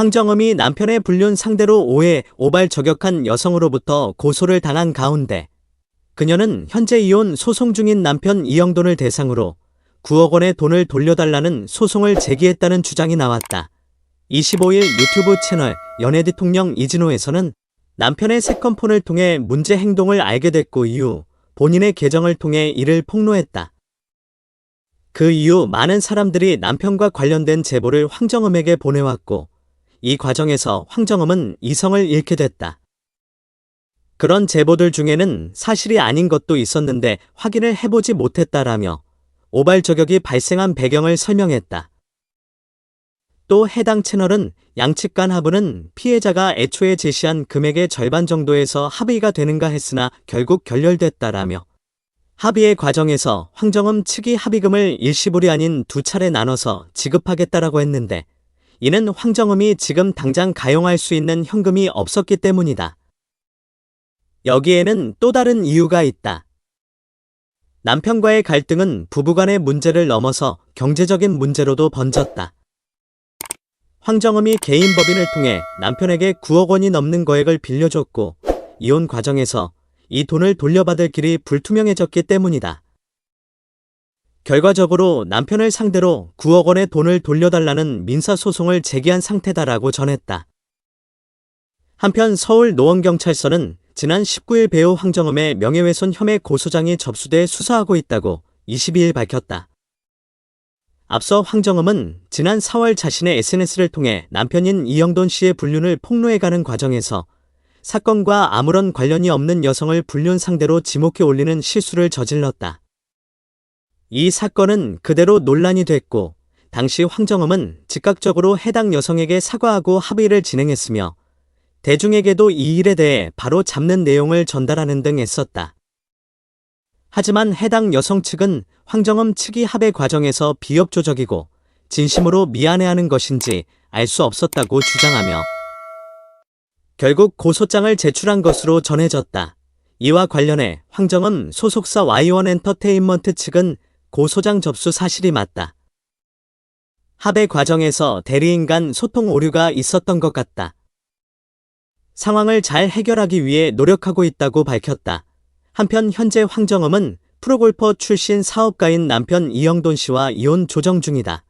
황정음이 남편의 불륜 상대로 오해, 오발 저격한 여성으로부터 고소를 당한 가운데 그녀는 현재 이혼 소송 중인 남편 이영돈을 대상으로 9억 원의 돈을 돌려달라는 소송을 제기했다는 주장이 나왔다. 25일 유튜브 채널 연애 대통령 이진호에서는 남편의 세컨폰을 통해 문제 행동을 알게 됐고 이후 본인의 계정을 통해 이를 폭로했다. 그 이후 많은 사람들이 남편과 관련된 제보를 황정음에게 보내왔고 이 과정에서 황정음은 이성을 잃게 됐다. 그런 제보들 중에는 사실이 아닌 것도 있었는데 확인을 해보지 못했다라며 오발 저격이 발생한 배경을 설명했다. 또 해당 채널은 양측 간 합의는 피해자가 애초에 제시한 금액의 절반 정도에서 합의가 되는가 했으나 결국 결렬됐다라며 합의의 과정에서 황정음 측이 합의금을 일시불이 아닌 두 차례 나눠서 지급하겠다라고 했는데 이는 황정음이 지금 당장 가용할 수 있는 현금이 없었기 때문이다. 여기에는 또 다른 이유가 있다. 남편과의 갈등은 부부간의 문제를 넘어서 경제적인 문제로도 번졌다. 황정음이 개인 법인을 통해 남편에게 9억 원이 넘는 거액을 빌려줬고 이혼 과정에서 이 돈을 돌려받을 길이 불투명해졌기 때문이다. 결과적으로 남편을 상대로 9억 원의 돈을 돌려달라는 민사소송을 제기한 상태다라고 전했다. 한편 서울 노원경찰서는 지난 19일 배우 황정음의 명예훼손 혐의 고소장이 접수돼 수사하고 있다고 22일 밝혔다. 앞서 황정음은 지난 4월 자신의 SNS를 통해 남편인 이영돈 씨의 불륜을 폭로해가는 과정에서 사건과 아무런 관련이 없는 여성을 불륜 상대로 지목해 올리는 실수를 저질렀다. 이 사건은 그대로 논란이 됐고, 당시 황정음은 즉각적으로 해당 여성에게 사과하고 합의를 진행했으며, 대중에게도 이 일에 대해 바로 잡는 내용을 전달하는 등 했었다. 하지만 해당 여성 측은 황정음 측이 합의 과정에서 비협조적이고 진심으로 미안해하는 것인지 알 수 없었다고 주장하며 결국 고소장을 제출한 것으로 전해졌다. 이와 관련해 황정음 소속사 Y1 엔터테인먼트 측은 고 소장 접수 사실이 맞다. 합의 과정에서 대리인 간 소통 오류가 있었던 것 같다. 상황을 잘 해결하기 위해 노력하고 있다고 밝혔다. 한편 현재 황정음은 프로골퍼 출신 사업가인 남편 이영돈 씨와 이혼 조정 중이다.